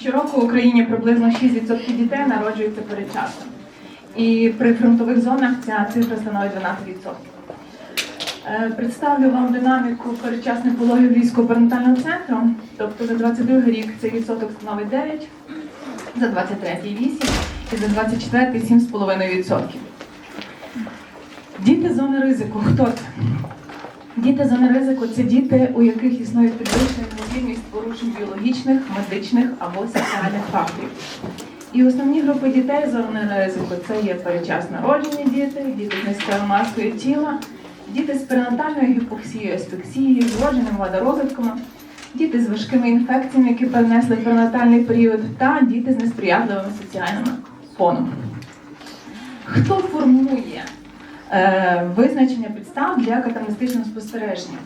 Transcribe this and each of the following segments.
Щороку в Україні приблизно 6% дітей народжуються передчасно. І при фронтових зонах ця цифра становить 12%. Е, Представлю вам динаміку передчасних пологів Львівського перинатального центру. Тобто за 22 рік цей відсоток становить 9, за 23 8 і за 24 7,5%. Діти зони ризику. Хто це? Діти зони ризику це діти, у яких існує підвищена ймовірність порушень біологічних, медичних або соціальних факторів. І основні групи дітей з ризику це є передчасно народжені діти, діти з низькою маскою тіла, діти з перинатальною гіпоксією, асфіксією, вродженим водорозвитком, діти з важкими інфекціями, які перенесли перинатальний період, та діти з несприятливими соціальними фоном. Хто формує визначення підстав для катамнестичного спостереження?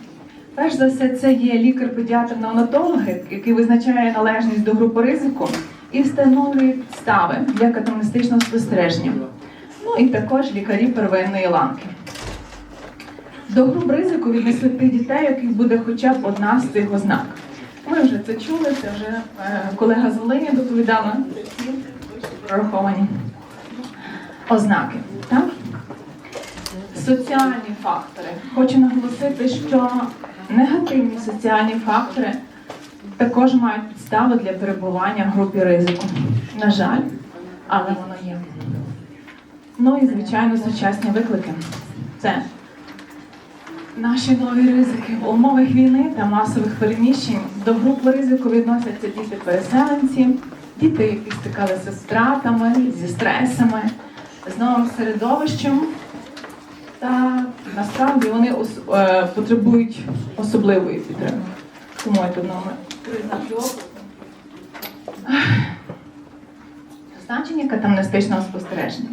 Перш за все, це є лікар-педіатр-неонатолог, який визначає належність до групи ризику і встановлює підстави для катамнестичного спостереження. Ну і також лікарі первинної ланки. До груп ризику віднесли тих дітей, яких буде хоча б одна з цих ознак. Ми вже це чули, це вже е, колега з Волині доповідала прораховані ознаки. Так? Соціальні фактори. Хочу наголосити, що негативні соціальні фактори також мають підстави для перебування в групі ризику. На жаль, але воно є. Ну і, звичайно, сучасні виклики. Це Наші нові ризики в умовах війни та масових переміщень до групи ризику відносяться діти-переселенці, діти, які стикалися з втратами, зі стресами, з новим середовищем. Та насправді вони ос- е, потребують особливої підтримки. Тому я тут номер. Значення катамнестичного спостереження.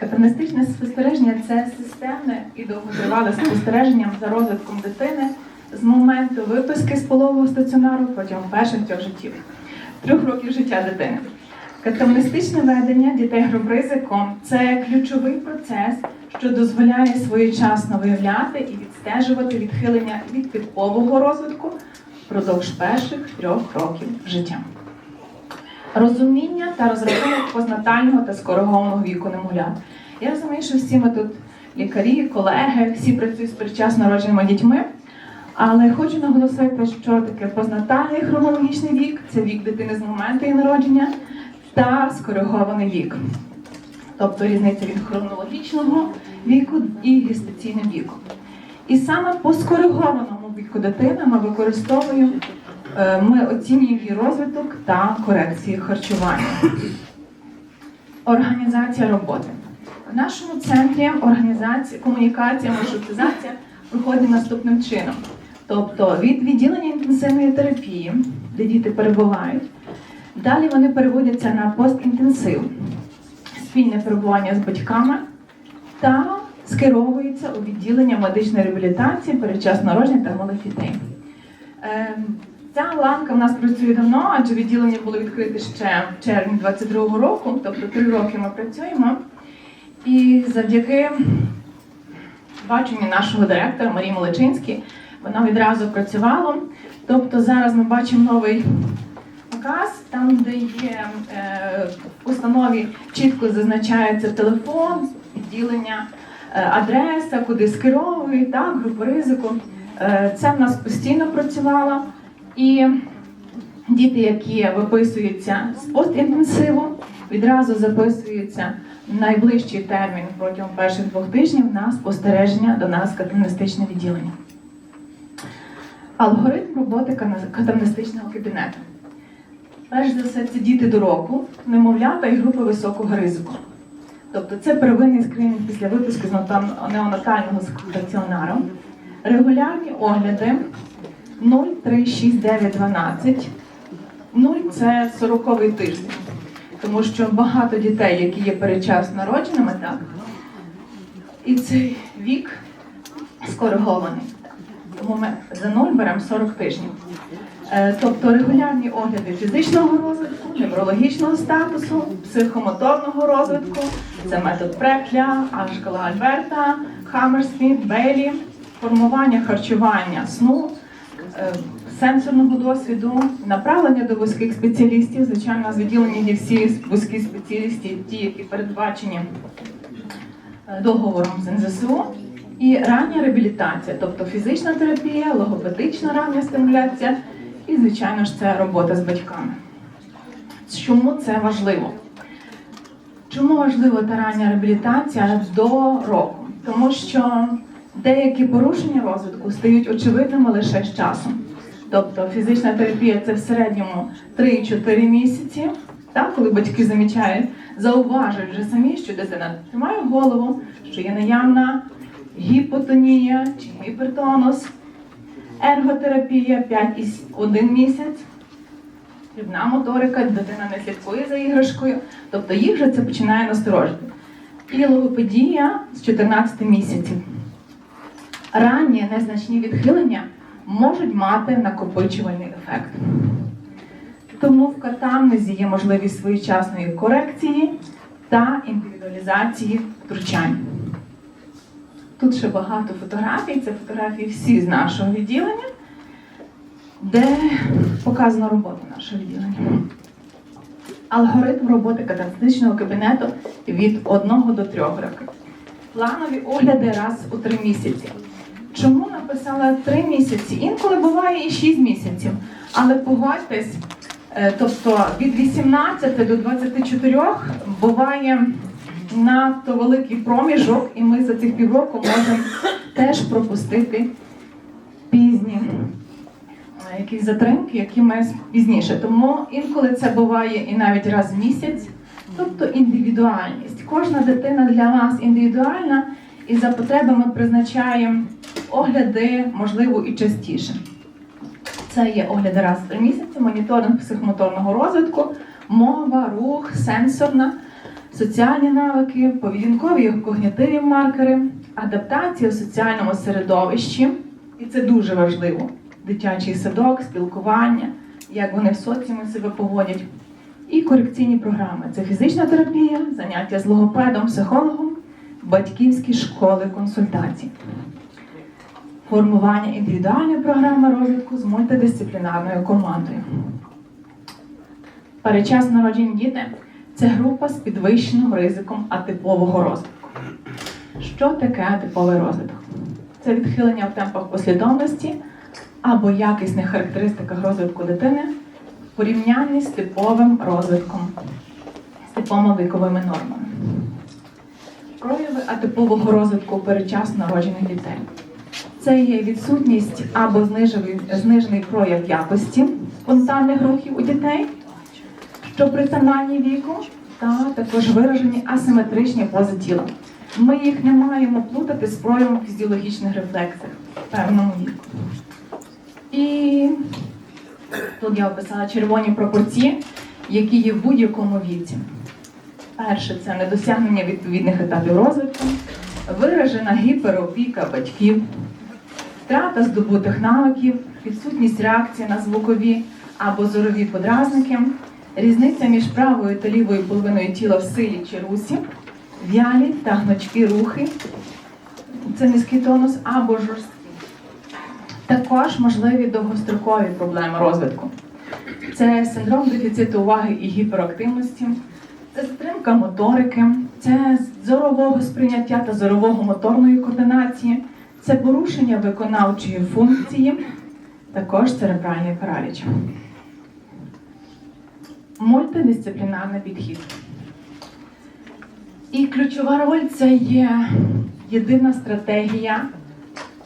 Катамнестичне спостереження це системне і довготривале спостереження за розвитком дитини з моменту виписки з пологового стаціонару протягом перших трьох життів, трьох років життя дитини. Катамнестичне ведення дітей груп ризиком це ключовий процес, що дозволяє своєчасно виявляти і відстежувати відхилення від підкового розвитку впродовж перших трьох років життя. Розуміння та розрахунок познатального та скоригованого віку немовлят. Я розумію, що всі ми тут лікарі, колеги, всі працюють з передчасно народженими дітьми. Але хочу наголосити, що таке познатальний хронологічний вік це вік дитини з моменту її народження та скоригований вік. Тобто різниця від хронологічного віку і гестаційним віком. І саме по скоригованому віку дитини ми використовуємо, е, ми оцінюємо її розвиток та корекцію харчування. Організація роботи. В нашому центрі організація, комунікація, маршрутизація проходить наступним чином. Тобто від відділення інтенсивної терапії, де діти перебувають, далі вони переводяться на постінтенсив, спільне перебування з батьками та скеровуються у відділення медичної реабілітації передчасно народження та малих дітей. Ем, Ця ланка в нас працює давно, адже відділення було відкрите ще в червні 22-го року, тобто три роки ми працюємо. І завдяки баченню нашого директора Марії Моличинській, воно відразу працювало. Тобто зараз ми бачимо новий показ, там, де є е, в установі чітко зазначається телефон, відділення, е, адреса, куди скеровують, так, група ризику. Е, це в нас постійно працювало. І діти, які виписуються з постінтенсиву, відразу записуються в найближчий термін протягом перших двох тижнів на спостереження до нас катамнестичне відділення. Алгоритм роботи катамнестичного кабінету. Перш за все, це діти до року, немовлята і групи високого ризику. Тобто це первинний скринінг після випуску з неонатального- стаціонару, регулярні огляди 0, 3, 6, 9, 12. 0 – це 40-й тиждень. Тому що багато дітей, які є передчасно народженими, так, і цей вік скоригований. Тому ми за 0 беремо 40 тижнів. Е, Тобто регулярні огляди фізичного розвитку, неврологічного статусу, психомоторного розвитку, це метод Прекля, шкала Альберта, Хаммерсміт, Бейлі, формування харчування сну, е, сенсорного досвіду, направлення до вузьких спеціалістів. Звичайно, у нас відділені є всі вузькі спеціалісти, ті, які передбачені е, договором з НЗСУ. І рання реабілітація, тобто фізична терапія, логопедична рання стимуляція і, звичайно ж, це робота з батьками. Чому це важливо? Чому важлива та рання реабілітація до року? Тому що деякі порушення розвитку стають очевидними лише з часом. Тобто фізична терапія це в середньому 3-4 місяці, так, коли батьки замічають, зауважують вже самі, що дитина тримає голову, що є наявна гіпотонія чи гіпертонус, ерготерапія 5-1 місяць. Дрібна моторика, дитина не слідкує за іграшкою, тобто їх вже це починає насторожити. І логопедія з 14 місяців. Ранні незначні відхилення можуть мати накопичувальний ефект. Тому в катамнезі є можливість своєчасної корекції та індивідуалізації втручань. Тут ще багато фотографій, це фотографії всі з нашого відділення де показана робота нашого відділення. Алгоритм роботи катастичного кабінету від 1 до 3 років. Планові огляди раз у 3 місяці. Чому написала 3 місяці? Інколи буває і 6 місяців. Але погодьтесь, е, тобто від 18 до 24 буває надто великий проміжок, і ми за цих півроку можемо теж пропустити пізні якісь затримки, які ми пізніше. Тому інколи це буває і навіть раз в місяць. Тобто індивідуальність. Кожна дитина для нас індивідуальна, і за потреби ми призначаємо огляди, можливо, і частіше. Це є огляди раз в три місяці, моніторинг психомоторного розвитку, мова, рух, сенсорна, соціальні навики, поведінкові і когнітивні маркери, адаптація в соціальному середовищі, і це дуже важливо. Дитячий садок, спілкування, як вони в соціумі себе поводять. І корекційні програми це фізична терапія, заняття з логопедом, психологом, батьківські школи, консультації. Формування індивідуальної програми розвитку з мультидисциплінарною командою. Перечасно народжені діти це група з підвищеним ризиком атипового розвитку. Що таке атиповий розвиток? Це відхилення в темпах послідовності або якісних характеристиках розвитку дитини в порівнянні з типовим розвитком, з типовими віковими нормами. Прояви атипового розвитку передчасно народжених дітей. Це є відсутність або знижений прояв якості спонтанних рухів у дітей, що при тонанні віку, та також виражені асиметричні пози тіла. Ми їх не маємо плутати з проявом фізіологічних рефлексів в певному віку. І тут я описала червоні пропорції, які є в будь-якому віці. Перше це недосягнення відповідних етапів розвитку, виражена гіперопіка батьків, втрата здобутих навиків, відсутність реакції на звукові або зорові подразники, різниця між правою та лівою половиною тіла в силі чи русі, вялі та гнучкі рухи, це низький тонус або жорсткі. Також можливі довгострокові проблеми розвитку. Це синдром дефіциту уваги і гіперактивності, це затримка моторики, це зорового сприйняття та зорового моторної координації, це порушення виконавчої функції, також церебральний параліч. Мультидисциплінарний підхід. І ключова роль це є єдина стратегія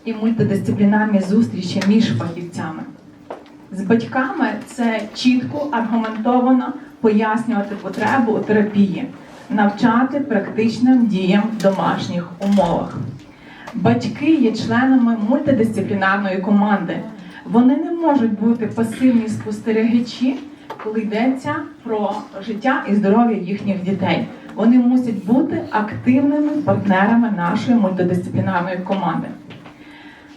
і мультидисциплінарні зустрічі між фахівцями. З батьками це чітко аргументовано пояснювати потребу у терапії, навчати практичним діям в домашніх умовах. Батьки є членами мультидисциплінарної команди. Вони не можуть бути пасивні спостерігачі, коли йдеться про життя і здоров'я їхніх дітей. Вони мусять бути активними партнерами нашої мультидисциплінарної команди.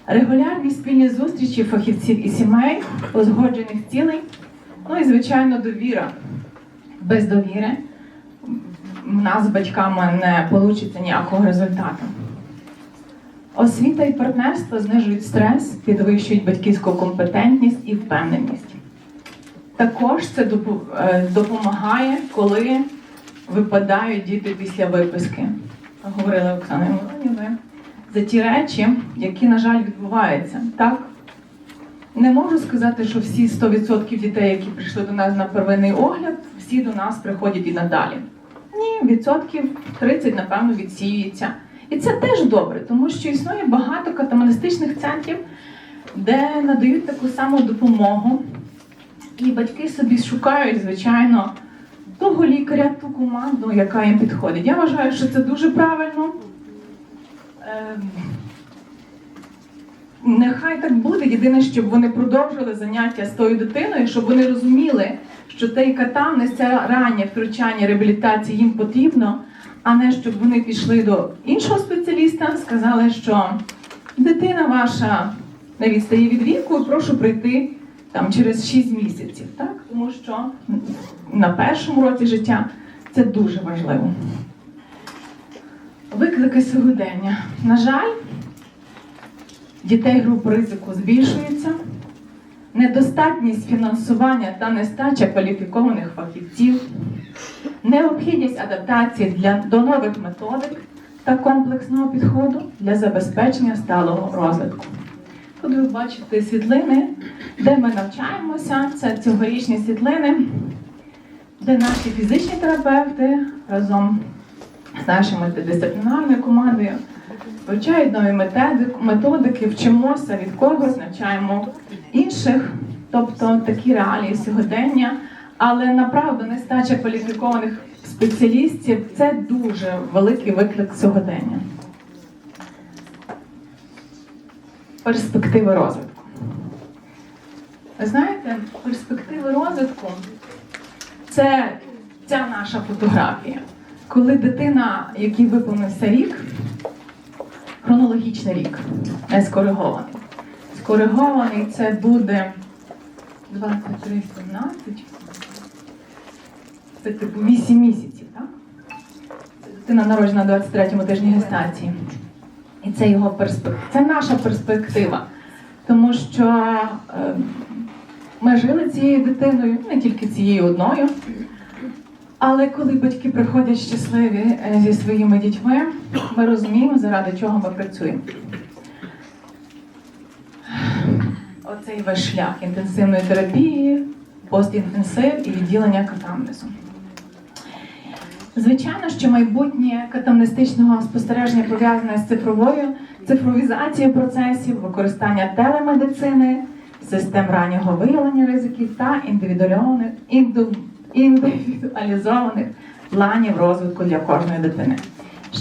Регулярні спільні зустрічі фахівців і сімей, узгоджених цілей, ну і, звичайно, довіра. Без довіри в нас з батьками не вийде ніякого результату. Освіта і партнерство знижують стрес, підвищують батьківську компетентність і впевненість. Також це е, допомагає, коли випадають діти після виписки. Говорила Оксана Миронівна. За ті речі, які, на жаль, відбуваються. Так? Не можу сказати, що всі 100% дітей, які прийшли до нас на первинний огляд, всі до нас приходять і надалі. Ні, відсотків 30, напевно, відсіюється. І це теж добре, тому що існує багато катаманістичних центрів, де надають таку саму допомогу. І батьки собі шукають, звичайно, того лікаря, ту команду, яка їм підходить. Я вважаю, що це дуже правильно. Ем, Нехай так буде. Єдине, щоб вони продовжили заняття з тою дитиною, щоб вони розуміли, що той катамність, це раннє втручання реабілітації їм потрібно, а не щоб вони пішли до іншого спеціаліста, сказали, що дитина ваша не відстає від віку, прошу прийти там через 6 місяців. Так? Тому що на першому році життя це дуже важливо. Виклики сьогодення. На жаль, дітей груп ризику збільшується, недостатність фінансування та нестача кваліфікованих фахівців, необхідність адаптації для, до нових методик та комплексного підходу для забезпечення сталого розвитку. Тут ви бачите світлини, де ми навчаємося. Це цьогорічні світлини, де наші фізичні терапевти разом з нашою мультидисциплінарною командою вивчають нові методи- методики, вчимося від когось, навчаємо інших, тобто такі реалії сьогодення. Але направду нестача кваліфікованих спеціалістів це дуже великий виклик сьогодення. Перспективи розвитку. Знаєте, перспективи розвитку це ця наша фотографія. Коли дитина, якій виповнився рік, хронологічний рік, не скоригований. Скоригований це буде 23-17. Це типу 8 місяців, так? Дитина народжена на 23-му тижні гестації. І це його перспектива. Це наша перспектива. Тому що е, ми жили цією дитиною, не тільки цією одною. Але коли батьки приходять щасливі е, зі своїми дітьми, ми розуміємо, заради чого ми працюємо. Оцей весь шлях інтенсивної терапії, постінтенсив і відділення катамнезу. Звичайно, що майбутнє катамнестичного спостереження пов'язане з цифровою цифровізацією процесів, використання телемедицини, систем раннього виявлення ризиків та індивідуалізованих планів розвитку для кожної дитини.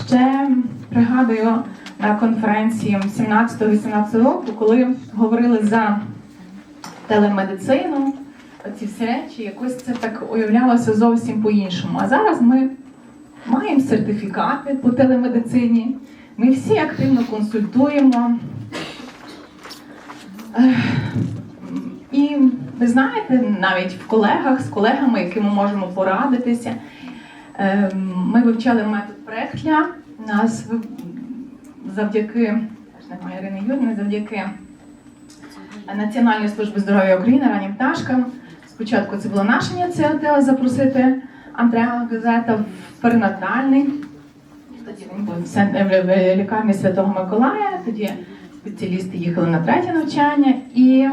Ще пригадую на конференції 17-18 року, коли говорили за телемедицину, ці всі речі, якось це так уявлялося зовсім по-іншому. А зараз ми маємо сертифікати по телемедицині, ми всі активно консультуємо. Ви знаєте, навіть в колегах з колегами, якими можемо порадитися, ем, ми вивчали метод Прехля. Нас завдяки немає Ірини Юрівни, завдяки Національної служби здоров'я України раннім пташкам. Спочатку це була наша ініціатива запросити Андреа Газета в перинатальний. Тоді він був в лікарні Святого Миколая. Тоді спеціалісти їхали на третє навчання. І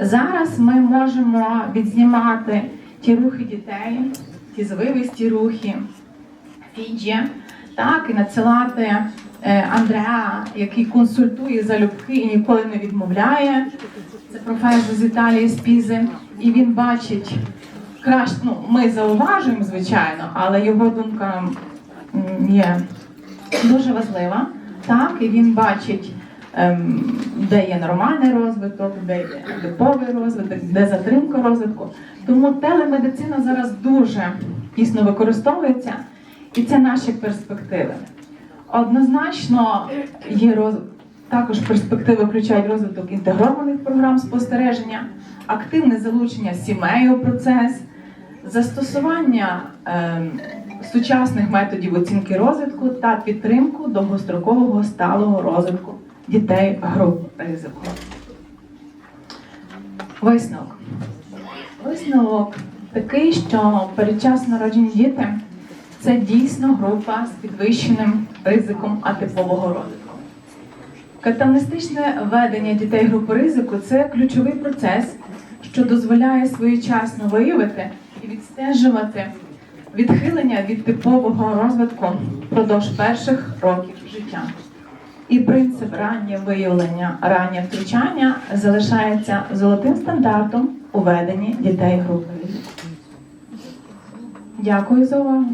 зараз ми можемо відзнімати ті рухи дітей, ті звивисті рухи, фіджі, так, і надсилати е, Андреа, який консультує залюбки і ніколи не відмовляє. Це професор з Італії з Пізи, і він бачить краще. Ну, ми зауважуємо, звичайно, але його думка є дуже важлива. Так, і він бачить, де є нормальний розвиток, де є типовий розвиток, де затримка розвитку. Тому телемедицина зараз дуже тісно використовується, і це наші перспективи. Однозначно є роз... також перспективи включають розвиток інтегрованих програм спостереження, активне залучення сімей у процес, застосування ем, сучасних методів оцінки розвитку та підтримку довгострокового сталого розвитку дітей груп ризику. Висновок. Висновок такий, що передчасно народжені діти це дійсно група з підвищеним ризиком атипового розвитку. Каталістичне ведення дітей групи ризику це ключовий процес, що дозволяє своєчасно виявити і відстежувати відхилення від типового розвитку впродовж перших років життя. І принцип раннє виявлення, раннє втручання залишається золотим стандартом у веденні дітей групи. Дякую за увагу.